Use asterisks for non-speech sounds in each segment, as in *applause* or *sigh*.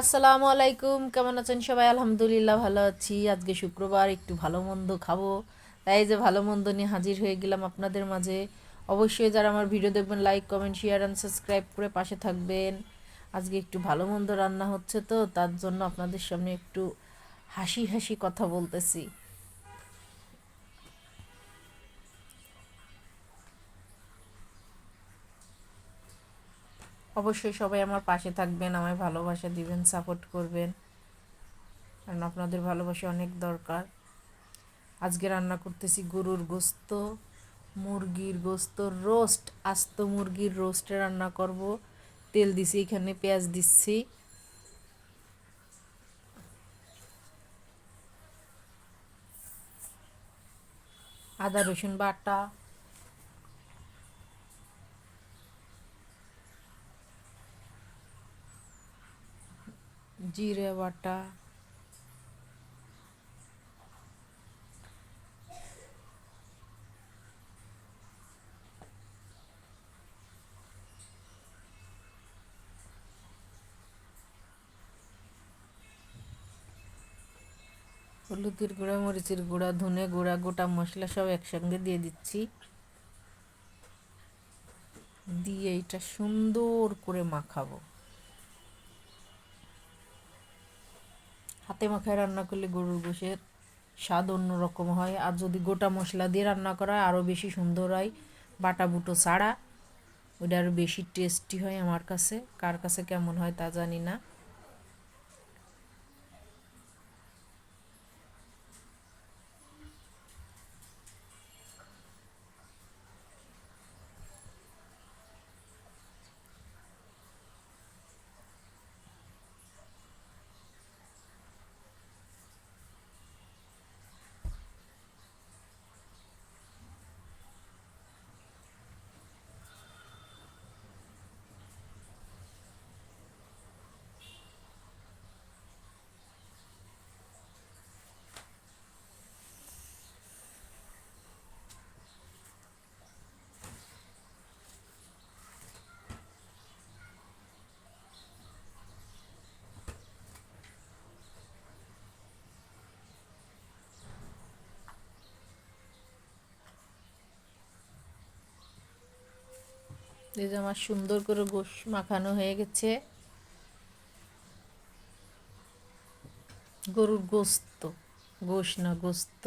আসসালামু আলাইকুম, কেমন আছেন সবাই? আলহামদুলিল্লাহ ভালো আছি। আজকে শুক্রবার, একটু ভালো মন্দ খাব। তাই যে ভালো মন্দ নিয়ে হাজির হয়ে গেলাম আপনাদের মাঝে। অবশ্যই যারা আমার ভিডিও দেখবেন like comment share and subscribe করে পাশে থাকবেন। আজকে একটু ভালো মন্দ রান্না হচ্ছে তো, তার জন্য আপনাদের সামনে একটু হাসি হাসি কথা বলতেছি। অবশ্যই সবাই আমার পাশে থাকবেন, আমায় ভালোবাসা দিবেন সাপোর্ট করবেন। কারণ আপনাদের ভালোবাসা অনেক দরকার। আজকে রান্না করতেছি গরুর গোস্ত, মুরগির গোস্ত রোস্ট আস্ত মুরগির রোস্টে রান্না করব। তেল দিছি, এখানে পেঁয়াজ দিচ্ছি। আদা, রসুন বাটা জিরে বাটা। হলুদের গুঁড়া, মরিচের গুঁড়া, ধনে গুঁড়া, গোটা মশলা সব একসঙ্গে দিয়ে দিচ্ছি। দিয়ে এটা সুন্দর করে মাখাবো। হাতে মাখায় রান্না করলে গরুর গোশের স্বাদ অন্যরকম হয়। আর যদি গোটা মশলা দিয়ে রান্না করা আরও বেশি সুন্দর হয়। বাটা বুটো ছাড়া। ওটা আরও বেশি টেস্টি হয় আমার কাছে। কার কাছে কেমন হয় তা জানি না। এই যে আমার সুন্দর করে গোশ মাখানো হয়ে গেছে। গরুর গোস্ত গোশ না গোস্ত।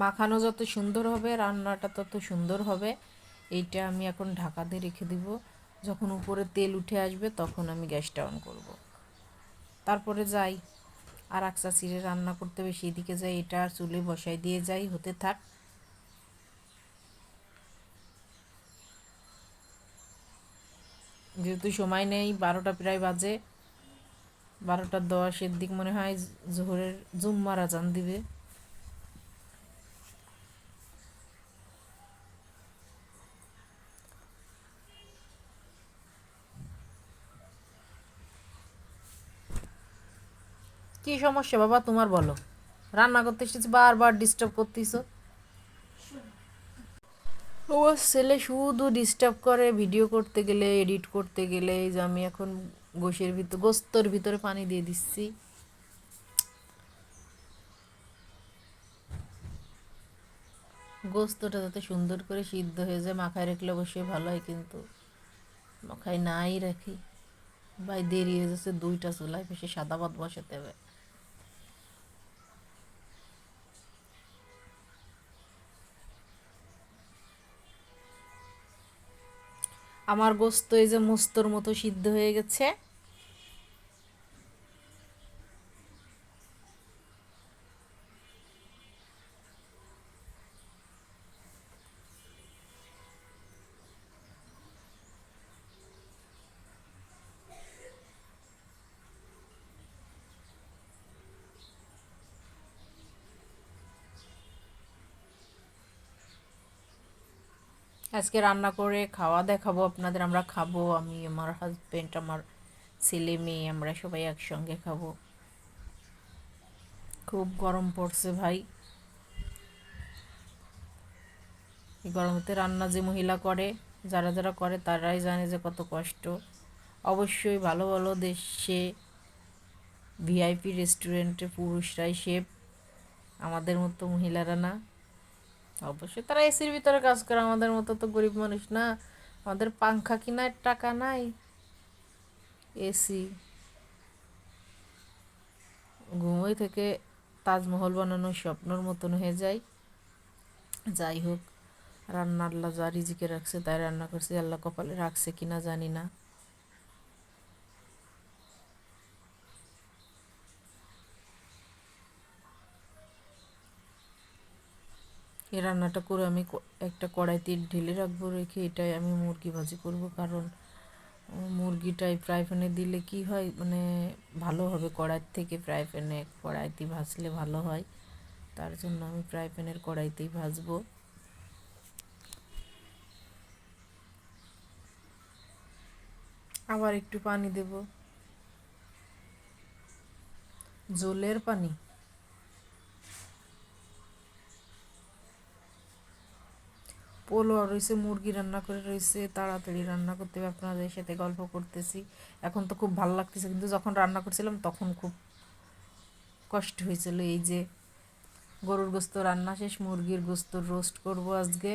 মাখানো যত সুন্দর হবে, রান্নাটা তত সুন্দর হবে। এইটা আমি এখন ঢাকা দিয়ে রেখে দিব। যখন উপরে তেল উঠে আসবে, তখন আমি গ্যাসটা অন করব। তারপরে যাই। আর আকসা চিড়ে রান্না করতে হবে সেই দিকে যাই, এটা আর চুলে বসাই দিয়ে যাই, হতে থাক। যেহেতু সময় নেই, বারোটা প্রায় বাজে। বারোটা দশের দিক মনে হয় জোহরের জুম্মার আজান দিবে। কি সমস্যা বাবা তোমার বলো? রান্না করতে এসেছি, বারবার ডিস্টার্ব করতেছ। ও ছেলে শুধু ডিস্টার্ব করে ভিডিও করতে গেলে এডিট করতে গেলে, এই যে আমি এখন গোশের ভিতর, গোস্তর ভিতরে পানি দিয়ে দিচ্ছি। গোস্তটা যাতে সুন্দর করে সিদ্ধ হয়ে যায়, মাখায় রাখলে অবশ্যই ভালো হয়, কিন্তু মাখায় নাই রাখি। ভাই দেরি হয়ে যাচ্ছে, দুইটা চুলায় বেশি সাদা ভাত বসাতে হবে। আমার গোস্ত এই যে মস্তর মতো সিদ্ধ হয়ে গেছে। আজকে রান্না করে খাওয়া দেখাবো, আপনাদের আমরা খাব, আমি, আমার হাজব্যান্ড আমার ছেলে, মেয়ে, আমরা সবাই একসঙ্গে খাব। খুব গরম পড়ছে ভাই। গরমতে রান্না যে মহিলা করে, যারা যারা করে, তারাই জানে যে কত কষ্ট। অবশ্যই ভালো ভালো দেশে ভিআইপি রেস্টুরেন্টে পুরুষরাই শেফ আমাদের মতো মহিলারা না। অবশ্যই তারা এসির ভিতরে কাজ করে, আমাদের মতো তো গরিব মানুষ না। আমাদের পাংখা কেনার টাকা নাই। এসি ঘুমোই থেকে তাজমহল বানানোর স্বপ্নর মতন হয়ে যায়। যাই হোক রান্না আল্লাহ যা রিজিকে রাখছে তাই রান্না করছে, আল্লাহ কপালে রাখছে কিনা জানি না। এই রান্নাটা করে আমি একটা কড়াইতে ঢেলে রাখব, রেখে এটাই আমি মুরগি ভাজি করব। কারণ মুরগিটাই ফ্রাই প্যানে দিলে কি হয় মানে ভালো হবে কড়াই থেকে ফ্রাই প্যানে কড়াইতে ভাজলে ভালো হয়। তার জন্য আমি ফ্রাই প্যানের কড়াইতেই ভাজবো। আবার একটু পানি দেব। জলের পানি? পোলো রয়েছে, মুরগি রান্না করে রয়েছে, তাড়াতাড়ি রান্না করতে হবে আপনাদের সাথে গল্প করতেছি। এখন তো খুব ভালো লাগতেছে, কিন্তু যখন রান্না করছিলাম তখন খুব কষ্ট হয়েছিল। এই যে গরুর গোস্ত রান্না শেষ, মুরগির গোস্ত রোস্ট করব আজকে।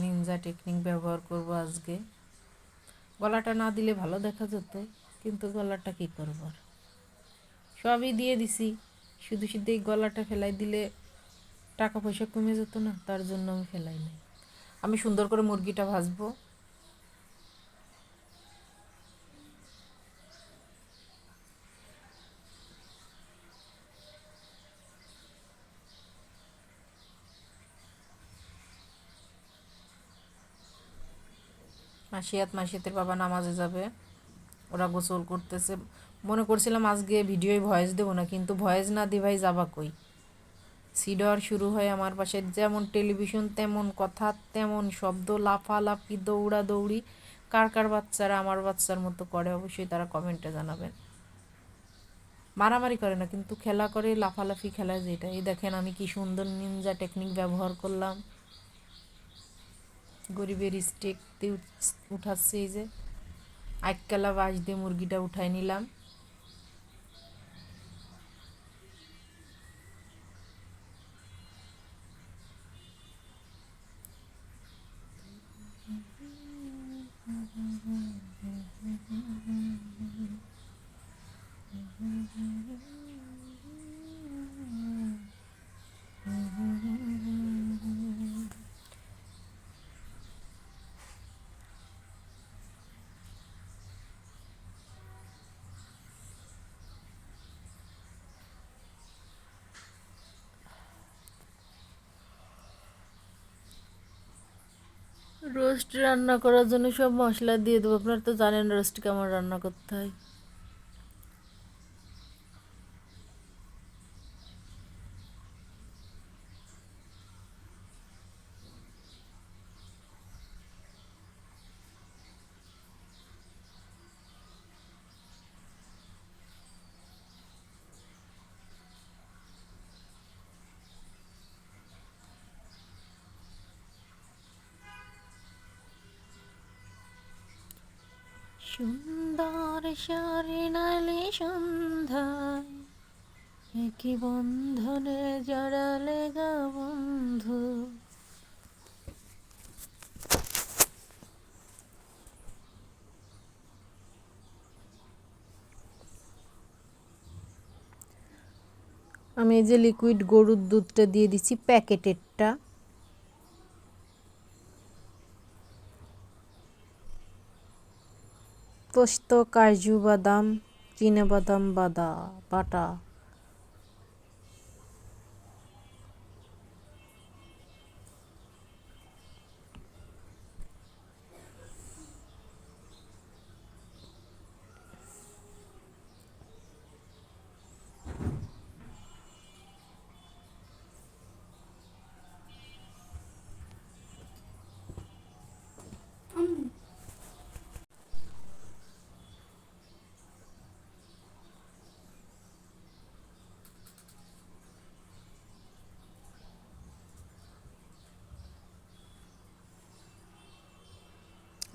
নিনজা টেকনিক ব্যবহার করব আজকে। গলাটা না দিলে ভালো দেখা যেত, কিন্তু গলাটা কী করব? সবই দিয়ে দিছি। শুধু শুধু এই গলাটা ফেলাই দিলে টাকা পয়সা কমে যেত না, তার জন্য আমি ফেলাই নাই। আমি সুন্দর করে মুরগিটা ভাজবো। মাসিয়াত মাসিয়াতের বাবা নামাজে যাবে। ওরা গোসল করতেছে। মনে করছিলাম আজকে ভিডিওয় ভয়েস দেবো না, কিন্তু ভয়েস না দি ভাই যাবা কই? সিডর শুরু হয় আমার পাশে, যেমন টেলিভিশন তেমন কথা, তেমন শব্দ, লাফালাফি, দৌড়া দৌড়ি। কার কার বাচ্চারা আমার বাচ্চার মতো করে, অবশ্যই তারা কমেন্টে জানাবেন। মারামারি করে না, কিন্তু খেলা করে, লাফালাফি খেলা যেটা। এই দেখেন আমি কি সুন্দর নিনজা টেকনিক ব্যবহার করলাম। গরিবের স্টেক উঠাচ্ছে এই যে। আইকালা বাঁশ দিয়ে মুরগিটা উঠাই নিলাম। Mm-hmm. mm-hmm. mm-hmm. রোস্ট রান্না করার জন্য সব মশলা দিয়ে দেবো। আপনারা তো জানেন রোস্ট কেমন রান্না করতে হয়। সুন্দর নালে সন্ধ্যায়। একই বন্ধনে জড়ালে গা বন্ধু। আমি এই যে লিকুইড গরুর দুধটা দিয়ে দিচ্ছি প্যাকেটেরটা। পোস্ত কাজু বাদাম বাদাম বাদা বাটা।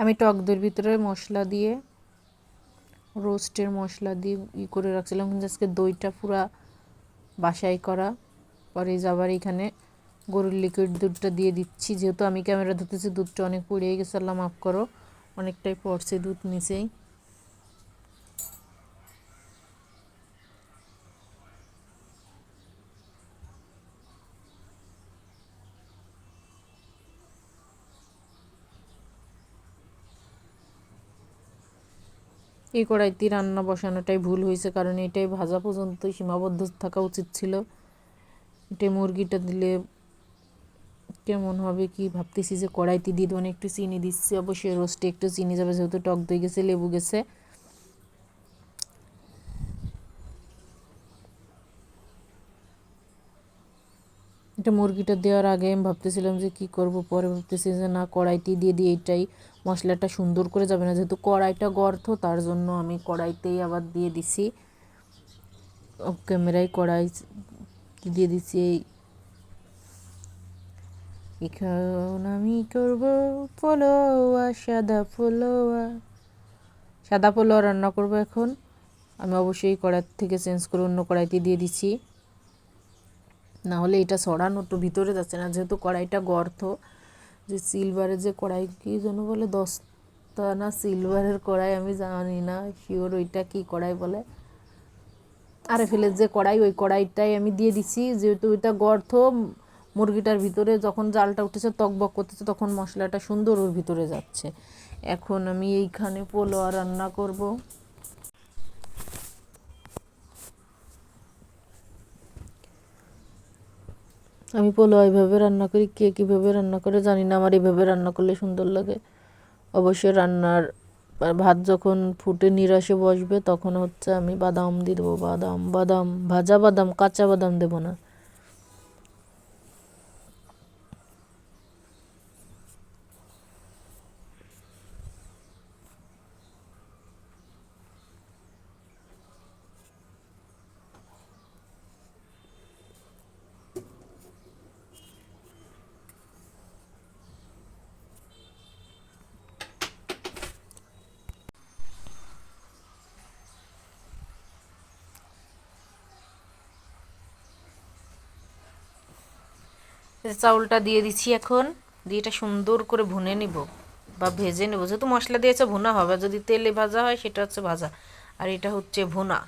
আমি টক দইয়ের ভিতরে মশলা দিয়ে রোস্টের মশলা দিয়ে ই করে রাখছিলাম। কিন্তু আজকে দইটা পুরা বাসাই করা। পরে যাবার এখানে গরুর লিকুইড দুধটা দিয়ে দিচ্ছি। যেহেতু আমি ক্যামেরা ধরতেছি, দুধটা অনেক পুড়িয়ে গেছে। আল্লাহ মাফ করো, অনেকটাই পড়ছে দুধ নিচেই। এই কড়াইতে রান্না বসানোটাই ভুল হয়েছে, কারণ এটাই ভাজা পর্যন্ত সীমাবদ্ধ থাকা উচিত ছিল। এটা মুরগিটা দিলে কেমন হবে কি ভাবতেছি যে কড়াইতে দিয়ে দেবো, একটু চিনি দিচ্ছি, অবশ্যই রোস্টে একটু চিনি যাবে, যেহেতু টক দই গেছে, লেবু গেছে। এটা মুরগিটা দেওয়ার আগে আমি ভাবতেছিলাম যে কি করব, পরে ভাবতেছি যে না, কড়াইতে দিয়ে দিয়ে এটাই মশলাটা সুন্দর করে যাবে না, যেহেতু কড়াইটা গর্ত, তার জন্য আমি কড়াইতেই আবার দিয়ে দিছি। ক্যামেরায় কড়াই দিয়ে দিছি এই। আমি করব পোলোয়া সাদা পোলোয়া সাদা পোলোয়া রান্না করব এখন। আমি অবশ্যই কড়াই থেকে চেঞ্জ করে অন্য কড়াইতে দিয়ে দিচ্ছি না হলে এটা সরানো তো ভিতরে যাচ্ছে না, যেহেতু কড়াইটা গর্ত। যে সিলভারের যে কড়াই, কী যেন বলে দস্তা না সিলভারের কড়াই, আমি জানি না শিওর ওইটা কি কড়াই বলে। আরে ফেলের যে কড়াই, ওই কড়াইটাই আমি দিয়ে দিছি, যেহেতু ওইটা গর্ত, মুরগিটার ভিতরে যখন জালটা উঠেছে তকবক করতেছে, তখন মশলাটা সুন্দর ওর ভিতরে যাচ্ছে। এখন আমি এইখানে পোলোয়া রান্না করব। আমি পোলোয়া এইভাবে রান্না করি, কে কীভাবে রান্না করে জানি না, আমার এইভাবে রান্না করলে সুন্দর লাগে। অবশ্যই রান্নার ভাত যখন ফুটে নিরাশে বসবে, তখন হচ্ছে আমি বাদাম দিয়ে দেবো। বাদাম বাদাম, ভাজা বাদাম, কাঁচা বাদাম দেবো না। চাউলটা দিয়ে দিচ্ছি এখন। দিয়ে এটা সুন্দর করে ভুনে নিব বা ভেজে নেব। যেহেতু মশলা দিয়েছে, ভুনা হবে। যদি তেলে ভাজা হয়, সেটা হচ্ছে ভাজা। আর এটা হচ্ছে ভুনা।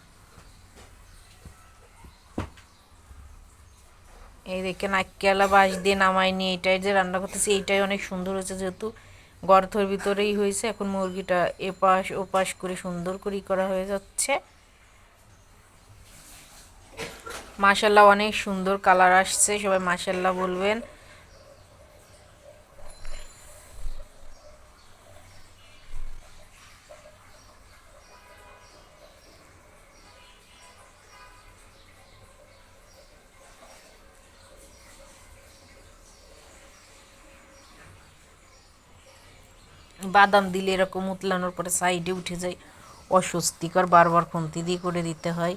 এই দেখে নাক্কেলা বাঁশ দিয়ে নামাই নিয়ে এটাই যে রান্না করতেছি, এইটাই অনেক সুন্দর হয়েছে। যেহেতু গর্থর ভিতরেই হয়েছে, এখন মুরগিটা এপাশ ওপাশ করে সুন্দর করে করা হয়ে যাচ্ছে। মাশাল্লাহ অনেক সুন্দর কালার আসছে, সবাই মাশাল্লাহ বলবেন। বাদাম দিলে এরকম উতলানোর পরে সাইডে উঠে যায়, অস্বস্তিকর বারবার খুন্তি দিয়ে করে দিতে হয়।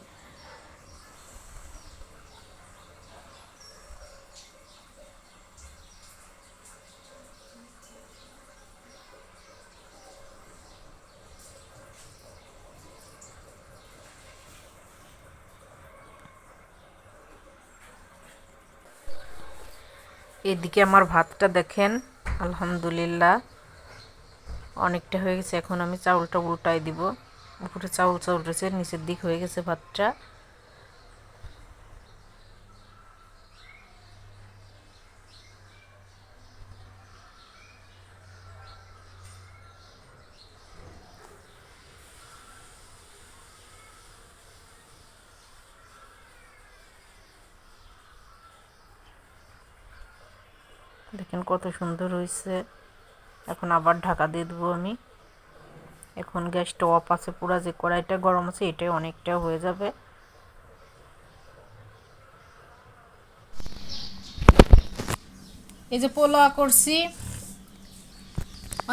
এদিকে আমার ভাতটা দেখেন, আলহামদুলিল্লাহ। অনেকটা হয়ে গেছে, এখন আমি চাউলটা উল্টাই দিব। উপরে চাউল চাউল রয়েছে নিচের দিক হয়ে গেছে ভাতটা দেখেন কত সুন্দর হয়েছে এখন আবার ঢাকা দিয়ে দেবো আমি। এখন গ্যাসটা অফ আছে, পুরা যে কড়াইটা গরম আছে, এটাই অনেকটা হয়ে যাবে। এই যে পোলোয়া করছি।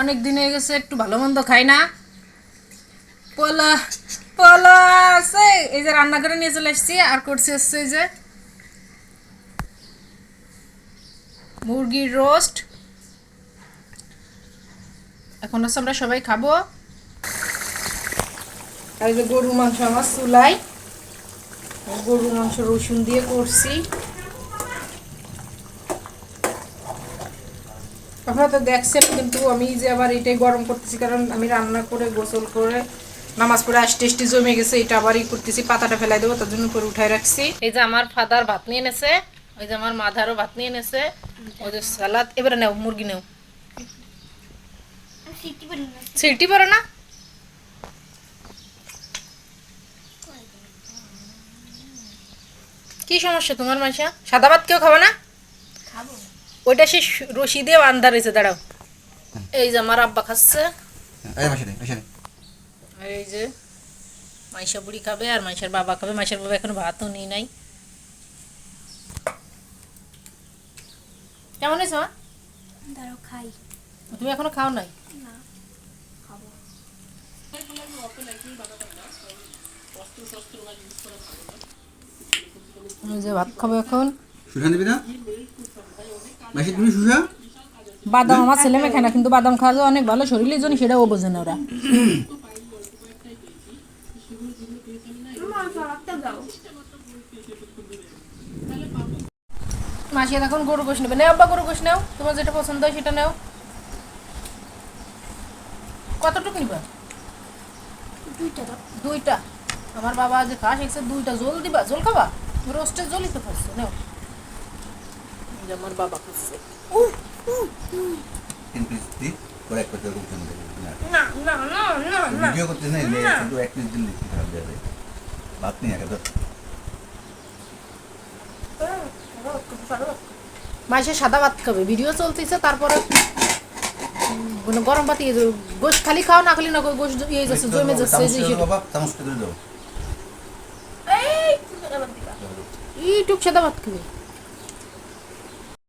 অনেক দিন হয়ে গেছে, একটু ভালো মন্দ খাই না। পোলা পোলা আছে। এই যে রান্না করে নিয়ে চলে এসেছি আর করছি হচ্ছে এই যে মুরগির রোস্ট। এখন হচ্ছে আমরা সবাই খাব। আর যে মাংস আমার চুলাই গরুর মাংস রসুন দিয়ে করছি। আপনারা তো দেখছেন কিন্তু আমি যে আবার এটাই গরম করতেছি, কারণ আমি রান্না করে, গোসল করে, নামাজ পড়ে আস টেস্টি জমে গেছে, এটা আবারই করতেছি, পাতাটা ফেলাই দেবো, তার জন্য উপরে উঠাই রাখছি। এই যে আমার ফাদার ভাত নিয়ে এনেছে, ওই যে আমার মাধারও ভাত নিয়ে এনেছে। সালাদ এবারে নেও মুরগি নেও। সিটি পরে না? কি সমস্যা তোমার মাসা সাদা ভাত কেউ খাবে না? ওইটা সে রশি দিয়ে আন্ধার রয়েছে দাঁড়াও। এই যে আমার আব্বা খাচ্ছে। এই আর এই যে মাইশা বুড়ি খাবে আর মাইশার বাবা খাবে। মাইশার বাবা এখনও ভাতও নিই নাই। কেমন হয়েছে মা? দাঁড়াও খাই। তুমি এখনও খাও নাই? না খাব। যে ভাত খাব এখন। না মাসে তুমি বাদাম আমার ছেলে মেয়ে খায় না কিন্তু বাদাম খাওয়া অনেক ভালো শরীরের জন্য সেটাও বোঝে না ওরা। *coughs* মাসি এখন গরু গোশ নেবে। নেও আব্বা গরু গোশ নেও। তোমার যেটা পছন্দ হয় সেটা নেও। কতটুকু নিবা? দুইটা দুইটা। আমার বাবা যে খাস এসে দুইটা জল দিবা। জল খাবা? রোস্টের জলই তো খাচ্ছ নেও। আমার বাবা খাচ্ছে। দি করে এক রুম চলে না। না না না না ভিডিও করতে না এলে শুধু এক পিস যাবে। ভাত নেই একে মাসে সাদা ভাত খাবে। ভিডিও চলতেছে তারপরে গরম পাতি গোস গোশ খালি খাও না খালি না গোশ ইয়ে যাচ্ছে জমে যাচ্ছে এই যে সেটা। বাবা চামচ করে দাও এই তুমি আবার দিবা। ই টুক সাদা ভাত খাবে।